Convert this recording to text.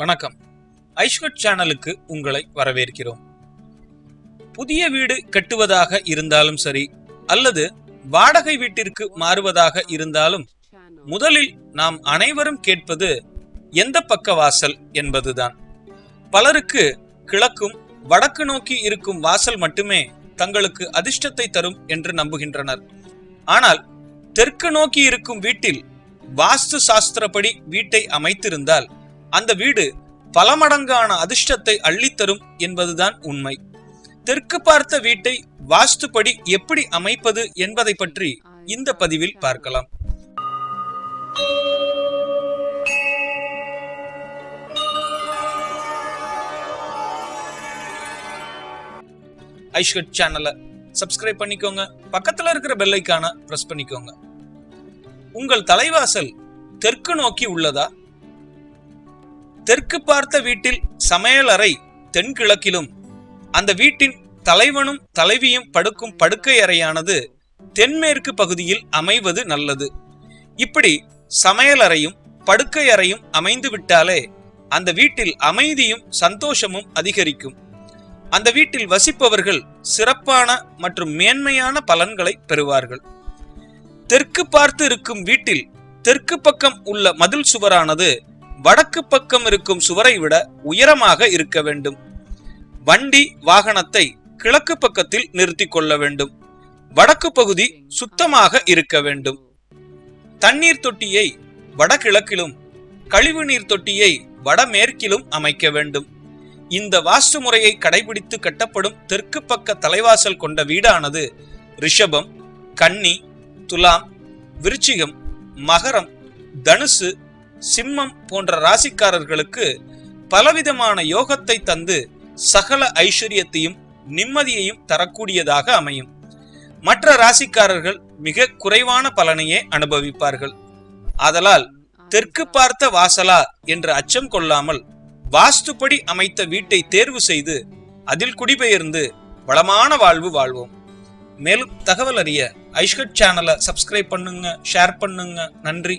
வணக்கம். ஐஷ்வட் சேனலுக்கு உங்களை வரவேற்கிறோம். புதிய வீடு கட்டுவதாக இருந்தாலும் சரி அல்லது வாடகை வீட்டிற்கு மாறுவதாக இருந்தாலும் முதலில் நாம் அனைவரும் கேட்பது எந்த பக்க வாசல் என்பதுதான். பலருக்கு கிழக்கும் வடக்கு நோக்கி இருக்கும் வாசல் மட்டுமே தங்களுக்கு அதிர்ஷ்டத்தை தரும் என்று நம்புகின்றனர். ஆனால் தெற்கு நோக்கி இருக்கும் வீட்டில் வாஸ்து சாஸ்திரப்படி வீட்டை அமைத்திருந்தால் அந்த வீடு பல மடங்கான அதிர்ஷ்டத்தை அள்ளித்தரும் என்பதுதான் உண்மை. தெற்கு பார்த்த வீட்டை வாஸ்துப்படி எப்படி அமைப்பது என்பதை பற்றி இந்த பதிவில் பார்க்கலாம். ஐஷ்கட் சேனலை சப்ஸ்கிரைப் பண்ணிக்கோங்க. பக்கத்துல இருக்கிற பெல் ஐக்கான பிரஸ் பண்ணிக்கோங்க. உங்கள் தலைவாசல் தெற்கு நோக்கி உள்ளதா? தெற்கு பார்த்த வீட்டில் சமையலறை தென்கிழக்கிலும். அந்த வீட்டின் தலைவனும் தலைவியும் படுக்கும் படுக்கை அறையானது தென்மேற்கு பகுதியில் அமைவது நல்லது. இப்படி சமையலறையும் படுக்கை அறையும் அமைந்து விட்டாலே அந்த வீட்டில் அமைதியும் சந்தோஷமும் அதிகரிக்கும். அந்த வீட்டில் வசிப்பவர்கள் சிறப்பான மற்றும் மேன்மையான பலன்களை பெறுவார்கள். தெற்கு பார்த்து இருக்கும் வீட்டில் தெற்கு பக்கம் உள்ள மதில் சுவரானது வடக்கு பக்கம் இருக்கும் சுவரை விட உயரமாக இருக்க வேண்டும். வண்டி வாகனத்தை கிழக்கு பக்கத்தில் நிறுத்தி கொள்ள வேண்டும். வடக்கு பகுதி சுத்தமாக இருக்க வேண்டும். தண்ணீர் தொட்டியை வடகிழக்கிலும் கழிவு நீர் தொட்டியை வடமேற்கிலும் அமைக்க வேண்டும். இந்த வாஸ்து முறையை கடைபிடித்து கட்டப்படும் தெற்கு பக்க தலைவாசல் கொண்ட வீடானது ரிஷபம் கன்னி துலாம் விருச்சிகம் மகரம் தனுசு சிம்மம் போன்ற ராசிக்காரர்களுக்கு பலவிதமான யோகத்தை தந்து சகல ஐஸ்வர்யத்தையும் நிம்மதியையும் தரக்கூடியதாக அமையும். மற்ற ராசிக்காரர்கள் மிக குறைவான பலனையே அனுபவிப்பார்கள். ஆதலால் தெற்கு பார்த்த வாசலா என்று அச்சம் கொள்ளாமல் வாஸ்துப்படி அமைத்த வீட்டை தேர்வு செய்து அதில் குடிபெயர்ந்து வளமான வாழ்வு வாழ்வோம். மேலும் தகவல் அறிய ஐஷ்கட் சேனலை சப்ஸ்கிரைப் பண்ணுங்க ஷேர் பண்ணுங்க. நன்றி.